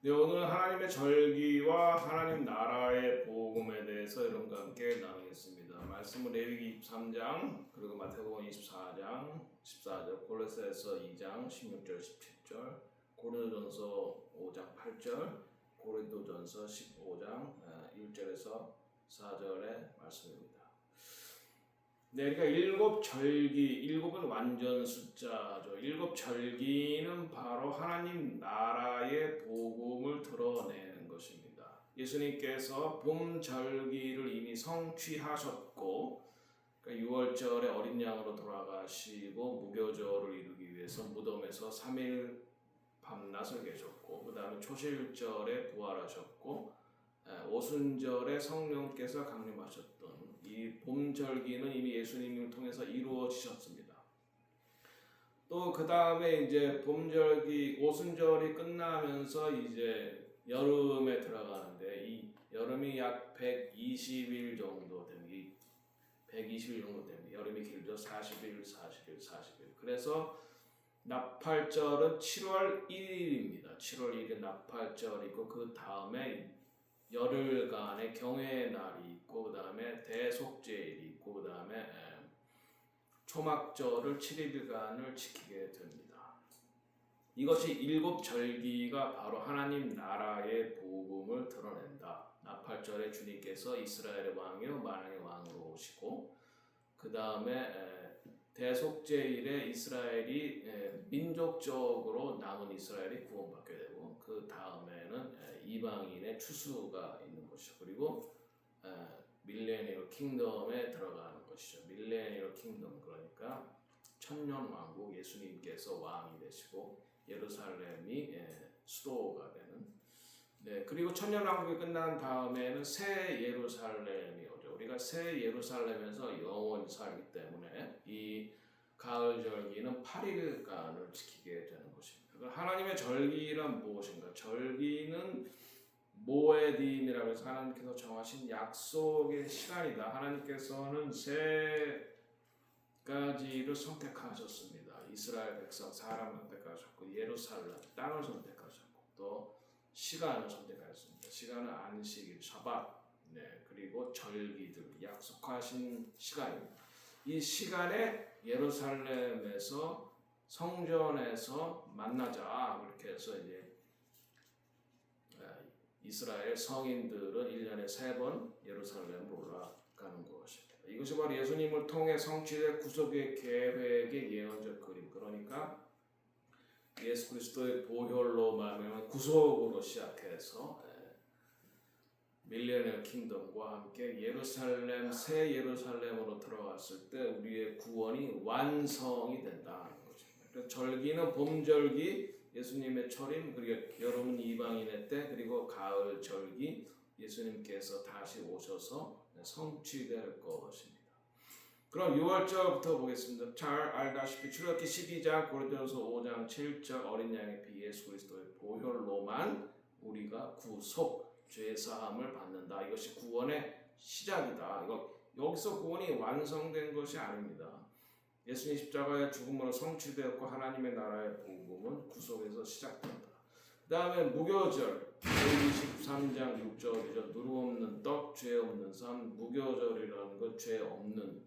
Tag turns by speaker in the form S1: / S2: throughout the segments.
S1: 네, 오늘 하나님의 절기와 하나님 나라의 복음에 대해서 여러분과 함께 나누겠습니다. 말씀은 레위기 23장, 그리고 마태복음 24장, 14절, 골로새서 2장 16절, 17절, 고린도전서 5장 8절, 고린도전서 15장 1절에서 4절의 말씀입니다. 네, 그러니까 일곱 절기, 일곱은 완전 숫자죠. 일곱 절기는 바로 하나님 나라의 복음을 드러내는 것입니다. 예수님께서 봄 절기를 이미 성취하셨고, 그러니까 6월절에 어린 양으로 돌아가시고 무교절을 이루기 위해서 무덤에서 3일 밤낮을 계셨고, 그 다음에 초실절에 부활하셨고, 에, 오순절에 성령께서 강림하셨던 이 봄절기는 이미 예수님을 통해서 이루어지셨습니다. 또 그 다음에 이제 봄절기 오순절이 끝나면서 이제 여름에 들어가는데 이 여름이 약 120일 정도 됩니다. 120일 정도 됩니다. 여름이 길죠. 40일, 40일, 40일. 그래서 나팔절은 7월 1일입니다. 7월 1일 나팔절이고 그 다음에 열흘간의 경외의 날이 있고 그 다음에 대속죄일이 있고 그 다음에 초막절을 7일간을 지키게 됩니다. 이것이 일곱 절기가 바로 하나님 나라의 복음을 드러낸다. 나팔절에 주님께서 이스라엘의 왕이요 만왕의 왕으로 오시고 그 다음에 대속죄일에 이스라엘이 민족적으로 남은 이스라엘이 구원받게 되고 그 다음에는 이방인의 추수가 있는 것이죠. 그리고 밀레니얼 킹덤에 들어가는 것이죠. 밀레니얼 킹덤 그러니까 천년 왕국 예수님께서 왕이 되시고 예루살렘이 수도가 되는 네 그리고 천년 왕국이 끝난 다음에는 새 예루살렘이 오죠. 우리가 새 예루살렘에서 영원히 살기 때문에 이 가을 절기는 8일간을 지키게 되는 것입니다. 하나님의 절기란 무엇인가? 절기는 모에딤이라고 해서 하나님께서 정하신 약속의 시간이다. 하나님께서는 세 가지를 선택하셨습니다. 이스라엘 백성 사람을 선택하셨고 예루살렘 땅을 선택하셨고 또 시간을 선택하셨습니다. 시간은 안식일, 샤bat, 네 그리고 절기들 약속하신 시간입니다. 이 시간에 예루살렘에서 성전에서 만나자 그렇게 해서 이제 이스라엘 성인들은 1년에 세 번 예루살렘으로 올라가는 것입니다. 이것이 바로 예수님을 통해 성취된 구속의 계획의 예언적 그림. 그러니까 예수 그리스도의 보혈로 말하면 구속으로 시작해서 밀레니얼 킹덤과 함께 예루살렘 새 예루살렘으로 들어갔을 때 우리의 구원이 완성이 된다는 것입니다. 그래서 절기는 봄절기 예수님의 철임 그리고 여러분 이방인의 때 그리고 가을 절기 예수님께서 다시 오셔서 성취될 것입니다. 그럼 6월절부터 보겠습니다. 잘 알다시피 출애굽기 12장 고린도전서 5장 7절 어린 양의 피 예수 그리스도의 보혈로만 우리가 구속 죄 사함을 받는다. 이것이 구원의 시작이다. 이거 여기서 구원이 완성된 것이 아닙니다. 예수님 십자가의 죽음으로 성취되었고 하나님의 나라의 복음은 구속에서 시작된다. 그 다음에 무교절 23장 6절이죠. 누루 없는 떡, 죄 없는 삶. 무교절이라는 건 죄 없는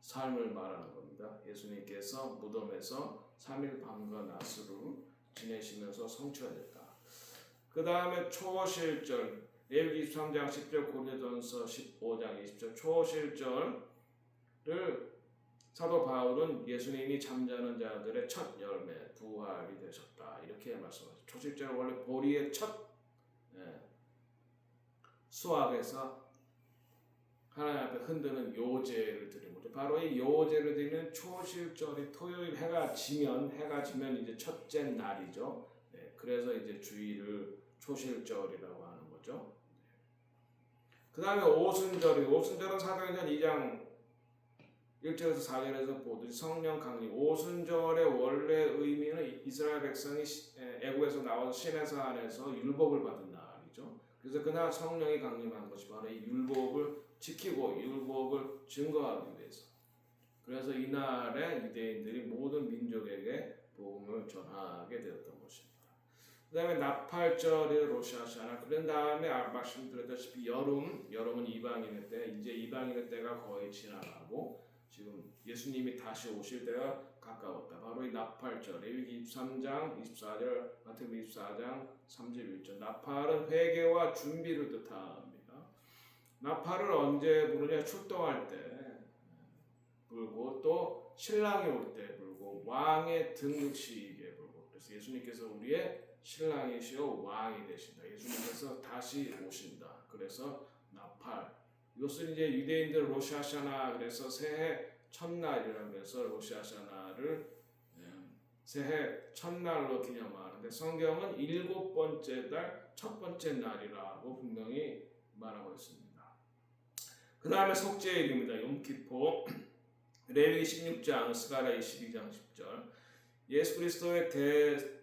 S1: 삶을 말하는 겁니다. 예수님께서 무덤에서 3일 밤과 낮으로 지내시면서 성취하셨다. 그 다음에 초실절 레위기 23장 10절 고린도전서 15장 20절 초실절을 사도 바울은 예수님이 잠자는 자들의 첫 열매 부활이 되셨다 이렇게 말씀하죠. 초실절 원래 보리의 첫 예, 수확에서 하나님 앞에 흔드는 요제를 드린 거죠. 바로 이 요제를 드리는 초실절이 토요일 해가 지면 해가 지면 이제 첫째 날이죠. 네, 그래서 이제 주일을 초실절이라고 하는 거죠. 그 다음에 오순절이 오순절은 사도행전 2장 1절에서 4절에서 보듯이 성령 강림 오순절의 원래 의미는 이스라엘 백성이 애국에서 나와서 시내사 안에서 율법을 받은 날이죠. 그래서 그날 성령이 강림한 것이 바로 이 율법을 지키고 율법을 증거하기 위해서. 그래서 이날에 유대인들이 모든 민족에게 복음을 전하게 되었던 것입니다. 그 다음에 나팔절이 로시아샤나 그런 다음에 아, 말씀드렸다시피 여름 여름은 이방인의 때 이제 이방인의 때가 거의 지나가고 지금 예수님이 다시 오실 때가 가까웠다. 바로 이 나팔절 레위기 23장 24절 마태복음 24장 31절 나팔은 회개와 준비를 뜻합니다. 나팔을 언제 부르냐 출동할 때 불고 또 신랑이 올 때 불고 왕의 등극 시기에 불고 그래서 예수님께서 우리의 신랑이시오 왕이 되신다. 예수님께서 다시 오신다. 그래서 나팔 이것은 이제 유대인들 로시아샤나 그래서 새해 첫날이라면서 로시아샤나를 예, 새해 첫날로 기념하는데 성경은 일곱 번째 달 첫 번째 날이라고 분명히 말하고 있습니다. 그 다음에 속죄일입니다. 용키포 레위 16장 스가랴 22장 10절 예수 그리스도의 대,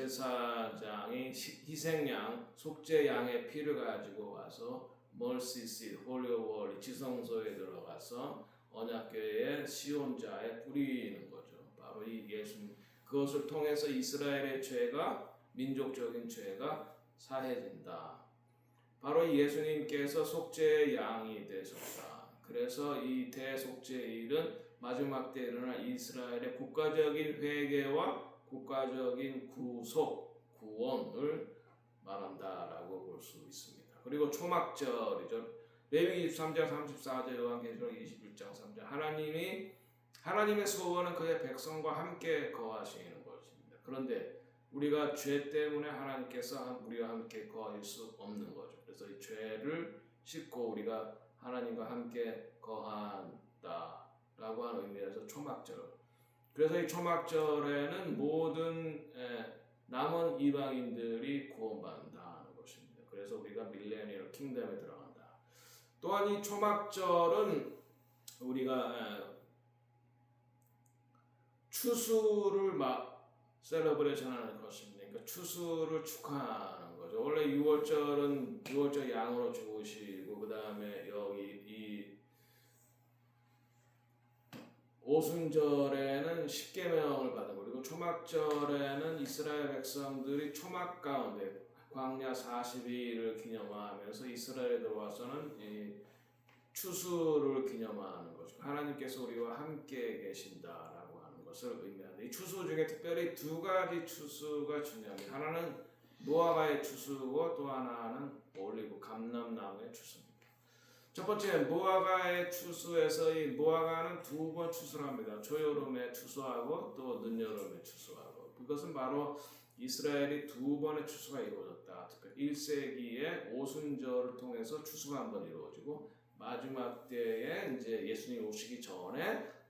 S1: 대제사장이 시- 희생양 속죄 양의 피를 가지고 와서 멀시시 홀리월 지성소에 들어가서 언약궤의 시온자에 뿌리는 거죠. 바로 이 예수 그것을 통해서 이스라엘의 죄가 민족적인 죄가 사해진다. 바로 이 예수님께서 속죄의 양이 되셨다. 그래서 이 대속죄일은 마지막 때 일어날 이스라엘의 국가적인 회개와 국가적인 구속, 구원을 말한다라고 볼 수 있습니다. 그리고 초막절이죠. 레위기 23장 34절 요한계시록 21장 3절 하나님이 하나님의 소원은 그의 백성과 함께 거하시는 것입니다. 그런데 우리가 죄 때문에 하나님께서 우리와 함께 거할 수 없는 거죠. 그래서 이 죄를 씻고 우리가 하나님과 함께 거한다 라고 하는 의미에서 초막절. 그래서 이 초막절에는 모든 에, 남은 이방인들이 구원받는다는 것입니다. 그래서 우리가 밀레니얼 킹덤에 들어간다. 또한 이 초막절은 우리가 에, 추수를 막 셀러브레이션 하는 것입니다. 그러니까 추수를 축하하는 거죠. 원래 6월절은 6월절 양으로 죽으시고 그 다음에 여기 이 오순절에는 십계명을 그리고 초막절에는 이스라엘 백성들이 초막 가운데 광야 42일을 기념하면서 이스라엘에 들어와서는 이 추수를 기념하는 거죠. 하나님께서 우리와 함께 계신다라고 하는 것을 의미합니다. 이 추수 중에 특별히 두 가지 추수가 중요합니다. 하나는 무화과의 추수고 또 하나는 올리브 감람나무의 추수입니다. 첫 번째 무화과의 추수에서 이 무화과는 두 번 추수를 합니다. 초여름에 추수하고 또 늦여름에 추수하고 그것은 바로 이스라엘이 두 번의 추수가 이루어졌다. 특히 1세기에 오순절을 통해서 추수가 한 번 이루어지고 마지막 때에 이제 예수님 오시기 전에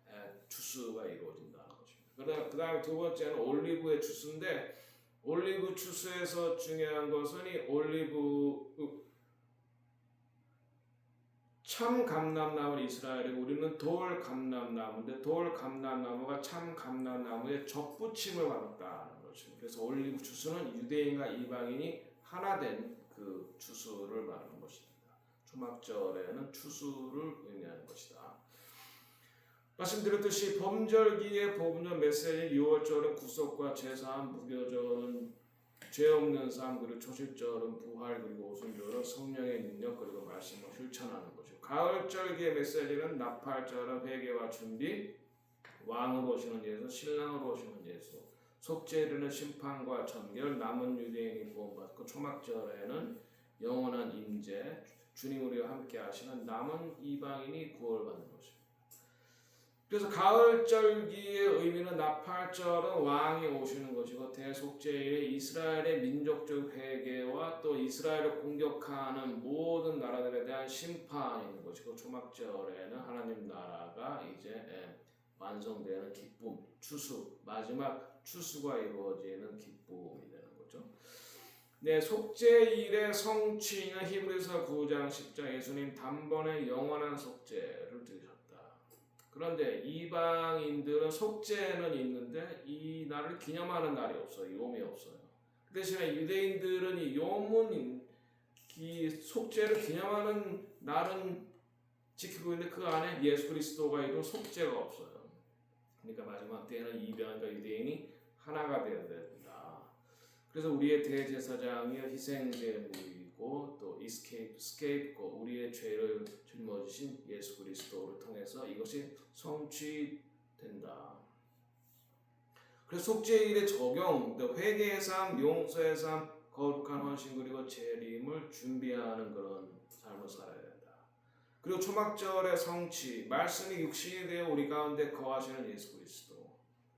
S1: 에, 추수가 이루어진다는 것입니다. 그 다음에 두 번째는 올리브의 추수인데 올리브 추수에서 중요한 것은 이 올리브 참 감람나무는 이스라엘이고 우리는 돌 감람나무인데 돌 감람나무가 참 감람나무에 접붙임을 받았다는 것입니다. 그래서 올리브 추수는 유대인과 이방인이 하나 된그 추수를 말하는 것입니다. 초막절에는 추수를 의미하는 것이다. 말씀드렸듯이 범절기의 보분적 메시지 6월절은 구속과 제사함, 무교절은 죄 없는 삶 그리고 초실절은 부활 그리고 오순절은 성령의 능력 그리고 말씀을 실천하는 거죠. 가을절기의 메시지는 나팔절은 회개와 준비, 왕으로 오시는 예수, 신랑으로 오시는 예수, 속죄일에는 심판과 전결, 남은 유대인이 구원받고 초막절에는 영원한 임재, 주님 우리와 함께 하시는 남은 이방인이 구원받는 것입니다. 그래서 가을절기의 의미는 나팔절은 왕이 오시는 것이고 대속죄일에 이스라엘의 민족적 회개와 또 이스라엘을 공격하는 모든 나라들에 대한 있는 것이고 초막절에는 하나님 나라가 이제 예, 완성되는 기쁨, 추수, 마지막 추수가 이루어지는 기쁨이 되는 거죠. 네, 속죄일의 성취는 히브리서 9장 10장 예수님 단번에 영원한 속죄를 드리셨다. 그런데 이방인들은 속죄는 있는데 이 날을 기념하는 날이 없어요. 욤이 없어요. 그 대신에 유대인들은 이 욤은 이 속죄를 기념하는 날은 지키고 있는데 그 안에 예수 그리스도가 있고 속죄가 없어요. 그러니까 마지막 때에는 이방인과 유대인이 하나가 되어야 된다. 그래서 우리의 대제사장이 희생제물이 고또 이스케이프, 스케이프고 우리의 죄를 짊어지신 예수 그리스도를 통해서 이것이 성취된다. 그래서 속죄일의 적용, 또 회개의 삶, 용서의 삶, 거룩한 헌신 그리고 재림을 준비하는 그런 삶을 살아야 된다. 그리고 초막절의 성취, 말씀이 육신이 되어 우리 가운데 거하시는 예수 그리스도.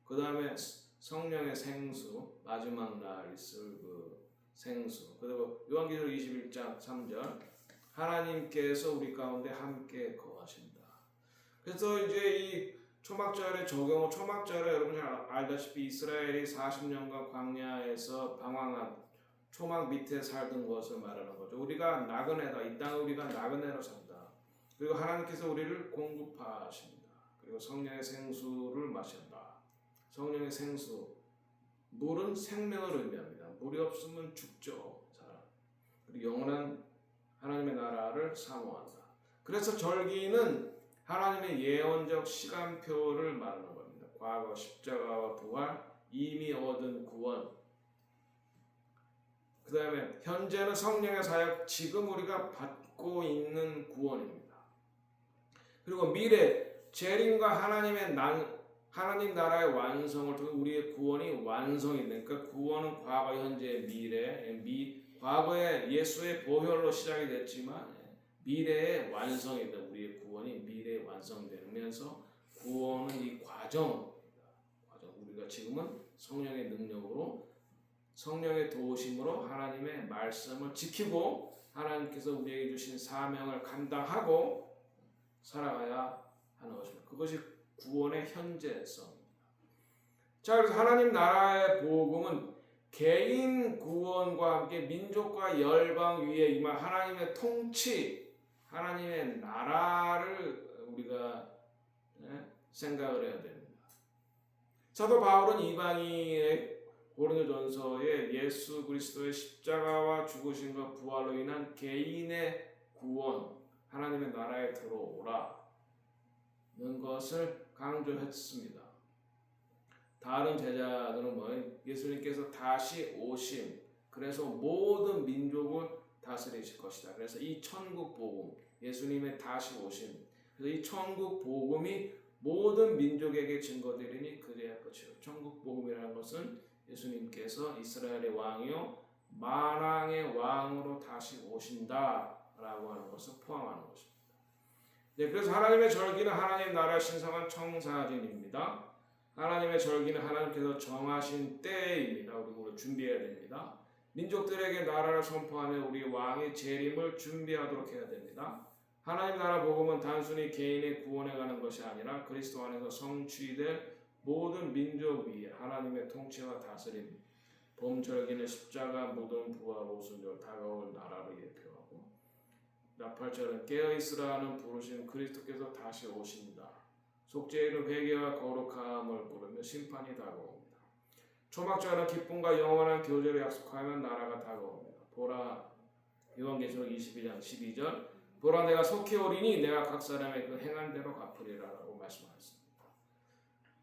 S1: 그 다음에 성령의 생수, 마지막 날 있을 그 생수. 그리고 요한계시록 21장 3절, 하나님께서 우리 가운데 함께 거하신다. 그래서 이제 이 초막절의 적용, 초막절에 여러분 잘 알다시피 이스라엘이 40년간 광야에서 방황한 초막 밑에 살던 것을 말하는 거죠. 우리가 나그네다. 이 땅에 우리가 나그네로 산다. 그리고 하나님께서 우리를 공급하신다. 그리고 성령의 생수를 마신다. 성령의 생수. 물은 생명을 의미합니다. 물이 없으면 죽죠. 사람. 그리고 영원한 하나님의 나라를 사모한다. 그래서 절기는 하나님의 예언적 시간표를 말하는 겁니다. 과거 십자가와 부활, 이미 얻은 구원. 그 다음에 현재는 성령의 사역, 지금 우리가 받고 있는 구원입니다. 그리고 미래, 재림과 하나님의 난, 하나님 나라의 완성을 통해 우리의 구원이 완성이 그러니까 구원은 과거, 현재, 미래, 미, 과거에 예수의 보혈로 시작이 됐지만 미래의 완성이 된 우리의 구원이 미래에 완성되면서 구원은 이 과정입니다. 과정. 우리가 지금은 성령의 능력으로 성령의 도우심으로 하나님의 말씀을 지키고 하나님께서 우리에게 주신 사명을 감당하고 살아가야 하는 것입니다. 그것이 구원의 현재성입니다. 자, 그래서 하나님 나라의 복음은 개인 구원과 함께 민족과 열방 위에 임한 하나님의 통치, 하나님의 나라를 우리가 예, 생각을 해야 됩니다. 사도 바울은 이방인의 고린도전서에 예수 그리스도의 십자가와 죽으심과 부활로 인한 개인의 구원, 하나님의 나라에 들어오라는 것을 강조했습니다. 다른 제자들은 뭐 예수님께서 다시 오심, 그래서 모든 민족을 다스리실 것이다. 그래서 이 천국 복음, 예수님의 다시 오심, 그래서 이 천국 복음이 모든 민족에게 증거되리니 그래야 끝이요. 천국 복음이라는 것은 예수님께서 이스라엘의 왕이요 만왕의 왕으로 다시 오신다라고 하는 것을 포함하는 것입니다. 네, 그래서 하나님의 절기는 하나님 나라 신성한 청사진입니다. 하나님의 절기는 하나님께서 정하신 때입니다. 우리 준비해야 됩니다. 민족들에게 나라를 선포하며 우리 왕의 재림을 준비하도록 해야 됩니다. 하나님 나라 복음은 단순히 개인의 구원에 가는 것이 아니라 그리스도 안에서 성취될 모든 민족 위에 하나님의 통치와 다스림, 봄절기는 십자가, 무덤, 부활, 오순절, 다가올 나라를 예표하고 나팔절은 깨어있으라는 부르심 그리스도께서 다시 오신다. 속죄일은 회개와 거룩함을 부르며 심판이 다가옵니다. 초막절은 기쁨과 영원한 교제를 약속하면 나라가 다가옵니다. 보라 요한계시록 22장 12절 보라 내가 속히 오리니 내가 각 사람의 그 행한 대로 갚으리라라고 말씀하셨습니다.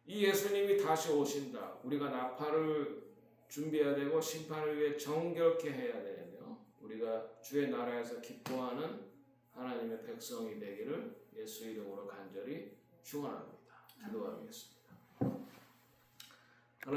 S1: 이 예수님이 다시 오신다. 우리가 나팔을 준비해야 되고 심판을 위해 정결케 해야 되며 우리가 주의 나라에서 기뻐하는 하나님의 백성이 되기를 예수 이름으로 간절히 축원합니다. 기도하겠습니다.